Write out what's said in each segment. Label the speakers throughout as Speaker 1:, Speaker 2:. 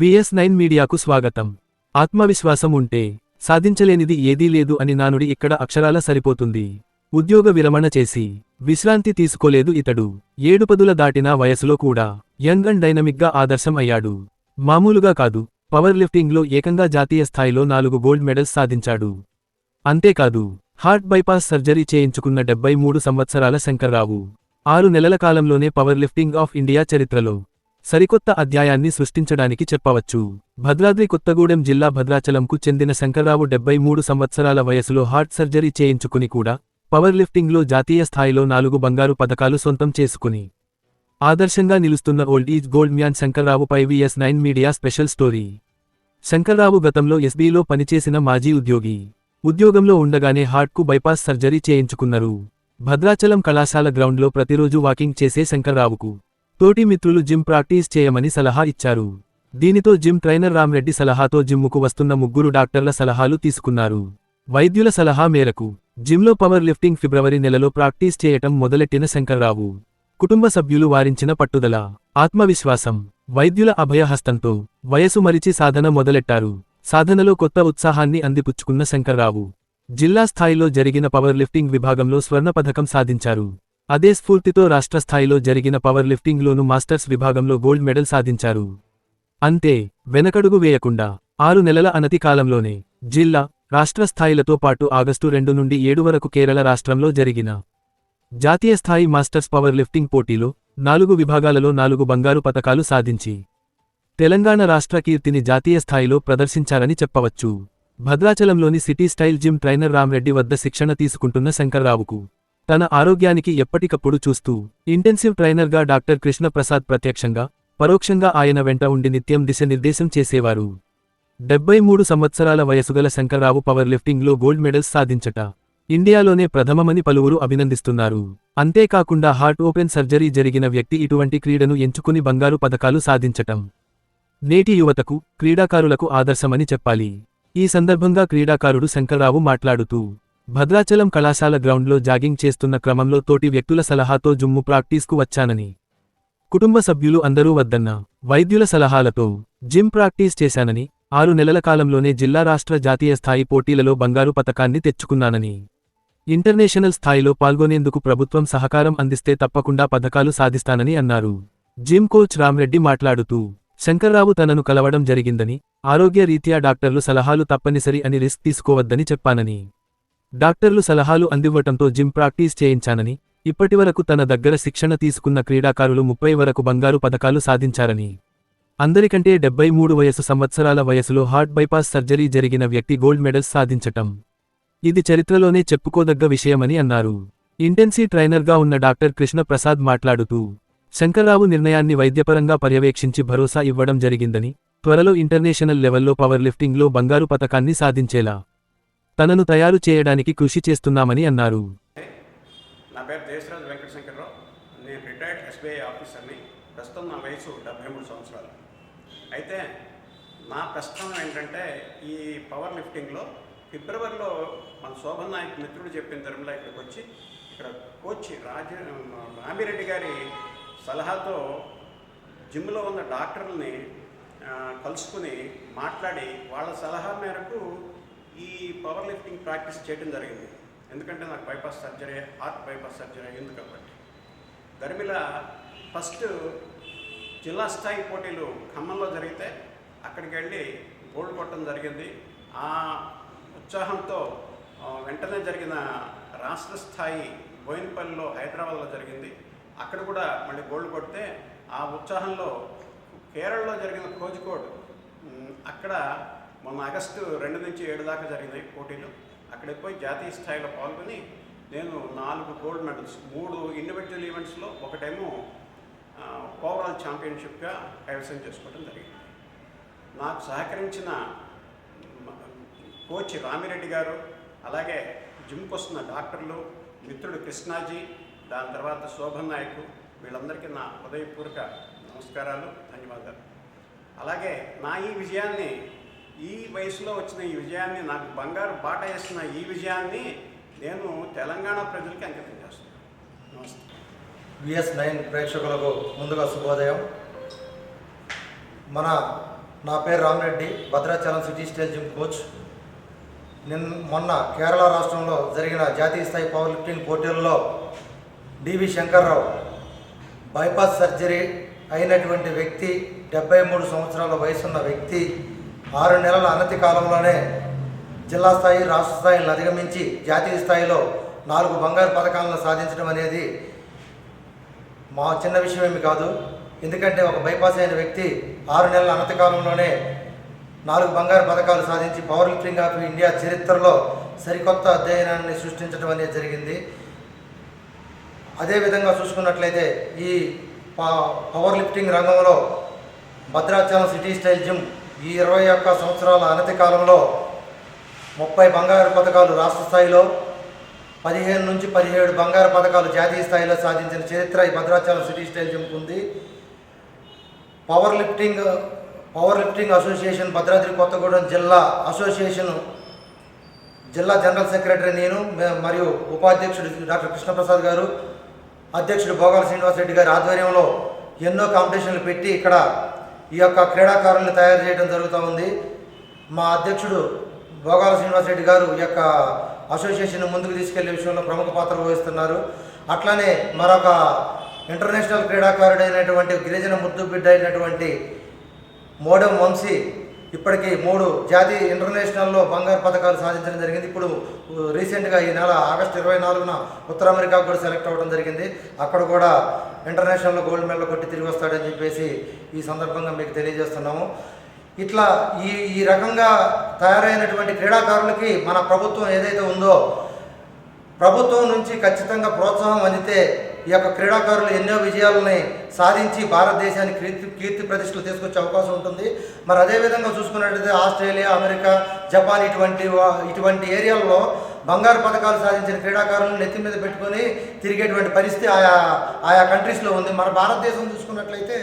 Speaker 1: VS nine మీడియాకు స్వాగతం. ఆత్మవిశ్వాసం ఉంటే సాధించలేనిది ఏదీ లేదు అని నానుడి ఇక్కడ అక్షరాల సరిపోతుంది. ఉద్యోగ విరమణ చేసి విశ్రాంతి తీసుకోలేదు ఇతడు. ఏడుపదుల దాటిన వయసులో కూడా యంగ్ అండ్ డైనమిక్గా ఆదర్శం అయ్యాడు. మామూలుగా కాదు పవర్ లిఫ్టింగ్లో ఏకంగా జాతీయ స్థాయిలో నాలుగు గోల్డ్ మెడల్స్ సాధించాడు. అంతేకాదు హార్ట్ బైపాస్ సర్జరీ చేయించుకున్న డెబ్బై మూడు సంవత్సరాల శంకర్రావు ఆరు నెలల కాలంలోనే పవర్ లిఫ్టింగ్ ఆఫ్ ఇండియా చరిత్రలో సరికొత్త అధ్యాయాన్ని సృష్టించడానికి చెప్పవచ్చు. భద్రాద్రి కొత్తగూడెం జిల్లా భద్రాచలంకు చెందిన శంకర్రావు డెబ్బై మూడు సంవత్సరాల వయసులో హార్ట్ సర్జరీ చేయించుకుని కూడా పవర్ లిఫ్టింగ్లో జాతీయ స్థాయిలో నాలుగు బంగారు పథకాలు సొంతం చేసుకుని ఆదర్శంగా నిలుస్తున్న old is gold man శంకర్రావుపై VS nine media special story. Shankarrao గతంలో ఎస్బీలో పనిచేసిన మాజీ ఉద్యోగి. ఉద్యోగంలో ఉండగానే హార్ట్కు బైపాస్ సర్జరీ చేయించుకున్నారు. భద్రాచలం కళాశాల గ్రౌండ్లో ప్రతిరోజు వాకింగ్ చేసే శంకర్రావుకు తోటి మిత్రులు జిమ్ ప్రాక్టీస్ చేయమని సలహా ఇచ్చారు. దీనితో జిమ్ ట్రైనర్ రామ్రెడ్డి సలహాతో జిమ్ముకు వస్తున్న ముగ్గురు డాక్టర్ల సలహాలు తీసుకున్నారు. వైద్యుల సలహా మేరకు జిమ్లో పవర్ లిఫ్టింగ్ ఫిబ్రవరి నెలలో ప్రాక్టీస్ చేయటం మొదలెట్టిన శంకర్రావు. కుటుంబ సభ్యులు వారించిన పట్టుదల ఆత్మవిశ్వాసం వైద్యుల అభయహస్తంతో వయసు మరిచి సాధన మొదలెట్టారు. సాధనలో కొత్త ఉత్సాహాన్ని అందిపుచ్చుకున్న శంకర్రావు జిల్లా స్థాయిలో జరిగిన పవర్ లిఫ్టింగ్ విభాగంలో స్వర్ణ పథకం సాధించారు. అదే స్ఫూర్తితో రాష్ట్రస్థాయిలో జరిగిన పవర్ లిఫ్టింగ్లోనూ మాస్టర్స్ విభాగంలో గోల్డ్ మెడల్ సాధించారు. అంతే వెనకడుగు వేయకుండా ఆరు నెలల అనతి కాలంలోనే జిల్లా రాష్ట్ర స్థాయిలతో పాటు ఆగస్టు రెండు నుండి ఏడు వరకు కేరళ రాష్ట్రంలో జరిగిన జాతీయ స్థాయి మాస్టర్స్ పవర్ లిఫ్టింగ్ పోటీలో నాలుగు విభాగాలలో నాలుగు బంగారు పతకాలు సాధించి తెలంగాణ రాష్ట్ర కీర్తిని జాతీయ స్థాయిలో ప్రదర్శించారని చెప్పవచ్చు. భద్రాచలంలోని city style gym trainer Ramreddy వద్ద శిక్షణ తీసుకుంటున్న శంకర్రావుకు తన ఆరోగ్యానికి ఎప్పటికప్పుడు చూస్తూ ఇంటెన్సివ్ ట్రైనర్గా డాక్టర్ కృష్ణప్రసాద్ ప్రత్యక్షంగా పరోక్షంగా ఆయన వెంట ఉండి నిత్యం దిశనిర్దేశం చేసేవారు. డెబ్బై మూడు సంవత్సరాల వయసుగల శంకర్రావు పవర్ లిఫ్టింగ్లో గోల్డ్ మెడల్స్ సాధించట. ఇండియాలోనే ప్రథమమని పలువురు అభినందిస్తున్నారు. అంతేకాకుండా హార్ట్ ఓపెన్ సర్జరీ జరిగిన వ్యక్తి ఇటువంటి క్రీడను ఎంచుకుని బంగారు పథకాలు సాధించటం. నేటి యువతకు క్రీడాకారులకు ఆదర్శమని చెప్పాలి. ఈ సందర్భంగా క్రీడాకారుడు శంకర్రావు మాట్లాడుతూ భద్రాచలం కళాశాల గ్రౌండ్లో జాగింగ్ చేస్తున్న క్రమంలో తోటి వ్యక్తుల సలహాతో జుమ్ము ప్రాక్టీస్కు వచ్చానని. కుటుంబ సభ్యులు అందరూ వద్దన్న వైద్యుల సలహాలతో జిమ్ ప్రాక్టీస్ చేశానని ఆరు నెలల కాలంలోనే జిల్లా రాష్ట్ర జాతీయ స్థాయి పోటీలలో బంగారు పతకాన్ని తెచ్చుకున్నానని. ఇంటర్నేషనల్ స్థాయిలో పాల్గొనేందుకు ప్రభుత్వం సహకారం అందిస్తే తప్పకుండా పథకాలు సాధిస్తానని అన్నారు. జిమ్ కోచ్ రామ్రెడ్డి మాట్లాడుతూ శంకర్రావు తనను కలవడం జరిగిందని ఆరోగ్య రీత్యా డాక్టర్లు సలహాలు తప్పనిసరి అని రిస్క్ తీసుకోవద్దని చెప్పానని. డాక్టర్లు సలహాలు అందివ్వటంతో జిమ్ ప్రాక్టీస్ చేయించానని ఇప్పటివరకు తన దగ్గర శిక్షణ తీసుకున్న క్రీడాకారులు ముప్పై వరకు బంగారు పథకాలు సాధించారని. అందరికంటే డెబ్బై మూడు వయసు సంవత్సరాల వయసులో హార్ట్ బైపాస్ సర్జరీ జరిగిన వ్యక్తి గోల్డ్ మెడల్స్ సాధించటం. ఇది చరిత్రలోనే చెప్పుకోదగ్గ విషయమని అన్నారు. ఇంటెన్సీ ట్రైనర్గా ఉన్న డాక్టర్ కృష్ణ ప్రసాద్ మాట్లాడుతూ శంకర్రావు నిర్ణయాన్ని వైద్యపరంగా పర్యవేక్షించి భరోసా ఇవ్వడం జరిగిందని త్వరలో ఇంటర్నేషనల్ లెవెల్లో పవర్ లిఫ్టింగ్లో బంగారు పతకాన్ని సాధించేలా తనను తయారు చేయడానికి కృషి చేస్తున్నామని అన్నారు.
Speaker 2: నా పేరు దేశరాజు వెంకటశంకర్రావు. నేను రిటైర్డ్ ఎస్బీఐ ఆఫీసర్ని ప్రస్తుతం నా వయసు డెబ్బై మూడు సంవత్సరాలు. అయితే నా ప్రస్తుతం ఏంటంటే ఈ పవర్ లిఫ్టింగ్లో ఫిబ్రవరిలో మన శోభన్ నాయక్ మిత్రుడు చెప్పిన ధర్మలో ఇక్కడికి వచ్చి ఇక్కడ కోచ్ రాజ రామిరెడ్డి గారి సలహాతో జిమ్లో ఉన్న డాక్టర్లని కలుసుకుని మాట్లాడి వాళ్ళ సలహా మేరకు ఈ పవర్ లిఫ్టింగ్ ప్రాక్టీస్ చేయడం జరిగింది. ఎందుకంటే నాకు bypass surgery heart bypass surgery అయ్యింది కాబట్టి. ధర్మిల ఫస్ట్ జిల్లా స్థాయి పోటీలు ఖమ్మంలో జరిగితే అక్కడికి వెళ్ళి గోల్డ్ కొట్టడం జరిగింది. ఆ ఉత్సాహంతో వెంటనే జరిగిన రాష్ట్ర స్థాయి బోయినపల్లిలో హైదరాబాద్లో జరిగింది. అక్కడ కూడా మళ్ళీ గోల్డ్ కొడితే ఆ ఉత్సాహంలో కేరళలో జరిగిన కోజికోడ్ అక్కడ మొన్న ఆగస్టు రెండు నుంచి ఏడు దాకా జరిగినాయి పోటీలు. అక్కడికి పోయి జాతీయ స్థాయిలో పాల్గొని నేను నాలుగు గోల్డ్ మెడల్స్ మూడు ఇండివిజువల్ ఈవెంట్స్లో ఒకటేమో ఓవరాల్ ఛాంపియన్షిప్గా కైవసం చేసుకోవడం జరిగింది. నాకు సహకరించిన కోచ్ రామిరెడ్డి గారు అలాగే జిమ్కి వస్తున్న డాక్టర్లు మిత్రుడు కృష్ణాజీ దాని తర్వాత శోభన్ నాయక్ వీళ్ళందరికీ నా హృదయపూర్వక నమస్కారాలు ధన్యవాదాలు. అలాగే నా ఈ విజయాన్ని ఈ వయసులో వచ్చిన ఈ విజయాన్ని నాకు బంగారు బాట వేసిన ఈ విజయాన్ని నేను తెలంగాణ ప్రజలకి అంకితం చేస్తున్నాను. నమస్తే.
Speaker 3: విఎస్ నైన్ ప్రేక్షకులకు ముందుగా శుభోదయం. మన నా పేరు Ramareddy Bhadrachalam city stadium gym coach. నిన్న మొన్న కేరళ రాష్ట్రంలో జరిగిన జాతీయ స్థాయి పవర్ లిఫ్టింగ్ పోటీల్లో డివి శంకర్రావు బైపాస్ సర్జరీ అయినటువంటి వ్యక్తి డెబ్బై మూడు సంవత్సరాల వయసున్న వ్యక్తి ఆరు నెలల అనతి కాలంలోనే జిల్లా స్థాయి రాష్ట్ర స్థాయిలను అధిగమించి జాతీయ స్థాయిలో నాలుగు బంగారు పథకాలను సాధించడం అనేది మా చిన్న విషయం కాదు. ఎందుకంటే ఒక బైపాస్ అయిన వ్యక్తి ఆరు నెలల అనతి కాలంలోనే నాలుగు బంగారు పథకాలు సాధించి పవర్ లిఫ్టింగ్ ఆఫ్ ఇండియా చరిత్రలో సరికొత్త అధ్యయనాన్ని సృష్టించడం అనేది జరిగింది. అదేవిధంగా చూసుకున్నట్లయితే ఈ పవర్ లిఫ్టింగ్ రంగంలో భద్రాచలం సిటీ స్టైల్ జిమ్ ఈ ఇరవై ఒక్క సంవత్సరాల అనతి కాలంలో ముప్పై బంగారు పథకాలు రాష్ట్ర స్థాయిలో పదిహేను నుంచి పదిహేడు బంగారు పథకాలు జాతీయ స్థాయిలో సాధించిన చరిత్ర ఈ భద్రాచలం సిటీ స్టైల్ ఉంది. Power lifting power lifting association Bhadradri Kothagudem జిల్లా అసోసియేషన్ జిల్లా జనరల్ సెక్రటరీ నేను మరియు ఉపాధ్యక్షుడు డాక్టర్ కృష్ణప్రసాద్ గారు అధ్యక్షుడు భోగాల శ్రీనివాసరెడ్డి గారి ఆధ్వర్యంలో ఎన్నో కాంపిటీషన్లు పెట్టి ఇక్కడ ఈ యొక్క క్రీడాకారుల్ని తయారు చేయడం జరుగుతూ ఉంది. మా అధ్యక్షుడు భోగాల శ్రీనివాసరెడ్డి గారు ఈ యొక్క అసోసియేషన్ ముందుకు తీసుకెళ్ళే విషయంలో ప్రముఖ పాత్ర వహిస్తున్నారు. అట్లానే మరొక ఇంటర్నేషనల్ క్రీడాకారుడైనటువంటి గిరిజన ముద్దు బిడ్డ అయినటువంటి మోడెం వంశీ ఇప్పటికీ మూడు జాతీయ ఇంటర్నేషనల్లో బంగారు పథకాలు సాధించడం జరిగింది. ఇప్పుడు రీసెంట్గా ఈ నెల ఆగస్టు ఇరవై నాలుగున ఉత్తర అమెరికాకు కూడా సెలెక్ట్ అవ్వడం జరిగింది. అక్కడ కూడా ఇంటర్నేషనల్లో గోల్డ్ మెడల్ కొట్టి తిరిగి వస్తాడని చెప్పేసి ఈ సందర్భంగా మీకు తెలియజేస్తున్నాము. ఇట్లా ఈ ఈ రకంగా తయారైనటువంటి క్రీడాకారులకి మన ప్రభుత్వం ఏదైతే ఉందో ప్రభుత్వం నుంచి ఖచ్చితంగా ప్రోత్సాహం అందితే ఈ యొక్క క్రీడాకారులు ఎన్నో విజయాలని సాధించి భారతదేశానికి కీర్తి కీర్తి ప్రతిష్టలు తీసుకొచ్చే అవకాశం ఉంటుంది. మరి అదేవిధంగా చూసుకున్నట్లయితే ఆస్ట్రేలియా అమెరికా జపాన్ ఇటువంటి ఇటువంటి ఏరియాల్లో బంగారు పథకాలు సాధించిన క్రీడాకారులను నెత్తి మీద పెట్టుకొని తిరిగేటువంటి పరిస్థితి ఆయా ఆయా కంట్రీస్లో ఉంది. మన భారతదేశం చూసుకున్నట్లయితే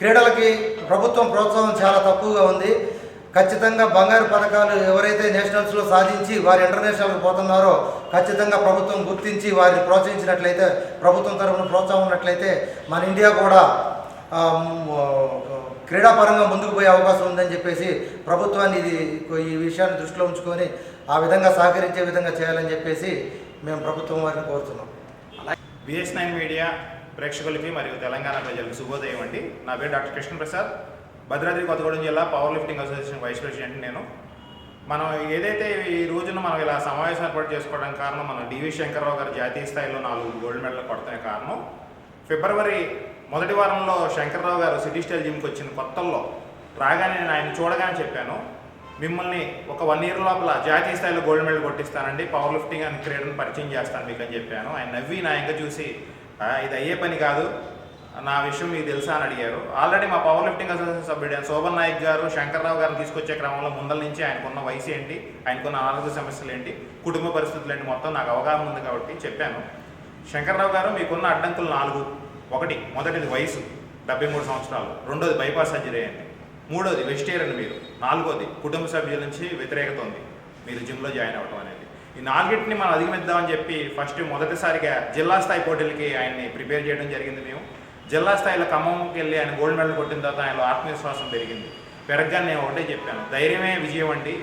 Speaker 3: క్రీడలకి ప్రభుత్వం ప్రోత్సాహం చాలా తక్కువగా ఉంది. ఖచ్చితంగా బంగారు పథకాలు ఎవరైతే నేషనల్స్లో సాధించి వారు ఇంటర్నేషనల్కి పోతున్నారో ఖచ్చితంగా ప్రభుత్వం గుర్తించి వారిని ప్రోత్సహించినట్లయితే ప్రభుత్వం తరఫున ప్రోత్సాహం ఉన్నట్లయితే మన ఇండియా కూడా క్రీడాపరంగా ముందుకు పోయే అవకాశం ఉందని చెప్పేసి ప్రభుత్వాన్ని ఇది ఈ విషయాన్ని దృష్టిలో ఉంచుకొని ఆ విధంగా సహకరించే విధంగా చేయాలని చెప్పేసి మేము ప్రభుత్వం వారిని కోరుతున్నాం.
Speaker 4: బిఎస్ నైన్ మీడియా ప్రేక్షకులకి మరియు తెలంగాణ ప్రజలకు శుభోదయం అండి. నా పేరు డాక్టర్ కృష్ణప్రసాద్. భద్రాద్రి కొత్తగూడెం జిల్లా power lifting association vice president నేను. మనం ఏదైతే ఈ రోజున మనం ఇలా సమావేశం ఏర్పాటు చేసుకోవడానికి కారణం మన డివి శంకర్రావు గారు జాతీయ స్థాయిలో నాలుగు గోల్డ్ మెడల్ కొడతాయి కారణం ఫిబ్రవరి మొదటి వారంలో శంకర్రావు గారు సిటీ స్టైల్ జిమ్కి వచ్చిన కొత్తల్లో రాగానే నేను ఆయన చూడగానే చెప్పాను మిమ్మల్ని ఒక వన్ ఇయర్ లోపల జాతీయ స్థాయిలో గోల్డ్ మెడల్ కొట్టిస్తానండి పవర్ లిఫ్టింగ్ అని క్రీడను పరిచయం చేస్తాను మీకు అని చెప్పాను. ఆయన నవ్వి నా ఇంకా చూసి ఇది అయ్యే పని కాదు నా విషయం మీకు తెలుసా అని అడిగారు. ఆల్రెడీ మా పవర్ లిఫ్టింగ్ అసోసియేషన్ సభ్యుడు శోభన్ నాయక్ గారు శంకర్రావు గారిని తీసుకొచ్చే క్రమంలో ముందల నుంచి ఆయనకున్న వయసు ఏంటి ఆయనకున్న ఆరోగ్య సమస్యలు ఏంటి కుటుంబ పరిస్థితులు ఏంటి మొత్తం నాకు అవగాహన ఉంది కాబట్టి చెప్పాను. శంకర్రావు గారు మీకున్న అడ్డంకులు నాలుగు. ఒకటి మొదటిది వయసు డెబ్బై మూడు సంవత్సరాలు. రెండోది బైపాస్ సర్జరీ అయింది మూడోది వెజిటేరియన్ మీరు. నాలుగోది కుటుంబ సభ్యుల నుంచి వ్యతిరేకత ఉంది. మీరు జిమ్లో జాయిన్ అవ్వడం అనేది. ఈ నాలుగింటిని మనం అధిగమిద్దామని చెప్పి ఫస్ట్ మొదటిసారిగా జిల్లా స్థాయి పోటీలకి ఆయన్ని ప్రిపేర్ చేయడం జరిగింది మేము. జిల్లా స్థాయిలో ఖమ్మంకి వెళ్ళి ఆయన గోల్డ్ మెడల్ కొట్టిన తర్వాత ఆయనలో ఆత్మవిశ్వాసం పెరిగింది. పెరగగా నేను ఒకటే చెప్పాను. ధైర్యమే విజయం అండి.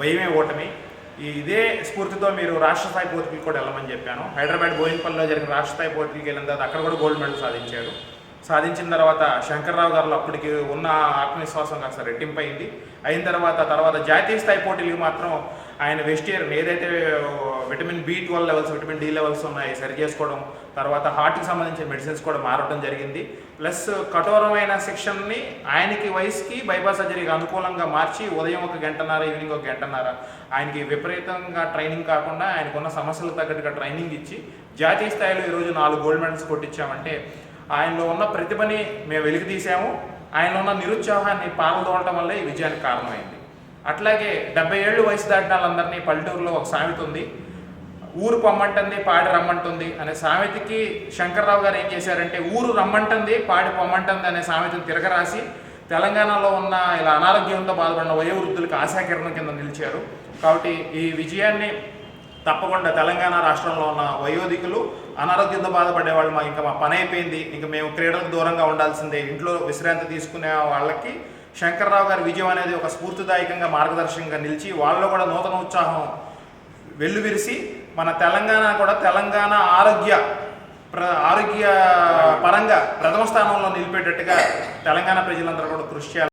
Speaker 4: భయమే ఓటమి. ఈ ఇదే స్ఫూర్తితో మీరు రాష్ట్ర స్థాయి పోటీకి కూడా వెళ్ళమని చెప్పాను. హైదరాబాద్ బోయిన్పల్లిలో జరిగిన రాష్ట్ర స్థాయి పోటీకి వెళ్ళిన తర్వాత అక్కడ కూడా గోల్డ్ మెడల్ సాధించాడు సాధించిన తర్వాత శంకర్రావు గారు అప్పటికి ఉన్న ఆత్మవిశ్వాసం కాస్త రెట్టింపైంది. అయిన తర్వాత తర్వాత జాతీయ స్థాయి పోటీలకు మాత్రం ఆయన వెజిటేరియన్ ఏదైతే vitamin B twelve levels vitamin D levels ఉన్నాయి సరి చేసుకోవడం తర్వాత హార్ట్కి సంబంధించిన మెడిసిన్స్ కూడా మారడం జరిగింది. ప్లస్ కఠోరమైన శిక్షణని ఆయనకి వయసుకి బైపాస్ సర్జరీకి అనుకూలంగా మార్చి ఉదయం ఒక గంటన్నర ఈవినింగ్ ఒక గంటన్నర ఆయనకి విపరీతంగా ట్రైనింగ్ కాకుండా ఆయనకున్న సమస్యలకు తగ్గట్టుగా ట్రైనింగ్ ఇచ్చి జాతీయ స్థాయిలో ఈరోజు నాలుగు గోల్డ్ మెడల్స్ కొట్టించామంటే ఆయనలో ఉన్న ప్రతిభని మేము వెలికి తీసాము ఆయనలో ఉన్న నిరుత్సాహాన్ని పాల్గొనడం వల్లే ఈ విజయానికి కారణమైంది. అట్లాగే డెబ్బై ఏళ్ళు వయసు దాటిన వాళ్ళందరినీ పల్లెటూరులో ఒక సామెత ఉంది. ఊరు పొమ్మంటుంది పాడి రమ్మంటుంది అనే సామెతకి శంకర్రావు గారు ఏం చేశారంటే ఊరు రమ్మంటుంది పాడి పొమ్మంటుంది అనే సామెతను తిరగరాసి తెలంగాణలో ఉన్న ఇలా అనారోగ్యంతో బాధపడిన వయోవృద్ధులకు ఆశాకిరణం కింద నిలిచారు. కాబట్టి ఈ విజయాన్ని తప్పకుండా తెలంగాణ రాష్ట్రంలో ఉన్న వయోధికులు అనారోగ్యంతో బాధపడే వాళ్ళు మా ఇంకా మా పని అయిపోయింది. ఇంకా మేము క్రీడలకు దూరంగా ఉండాల్సిందే. ఇంట్లో విశ్రాంతి తీసుకునే వాళ్ళకి శంకర్రావు గారి విజయం అనేది ఒక స్ఫూర్తిదాయకంగా మార్గదర్శకంగా నిలిచి వాళ్ళలో కూడా నూతన ఉత్సాహం వెల్లువిరిసి మన తెలంగాణ కూడా తెలంగాణ ఆరోగ్య ప్ర ఆరోగ్య పరంగా ప్రథమ స్థానంలో నిలిపేటట్టుగా తెలంగాణ ప్రజలందరూ కూడా కృషి చేయాలి.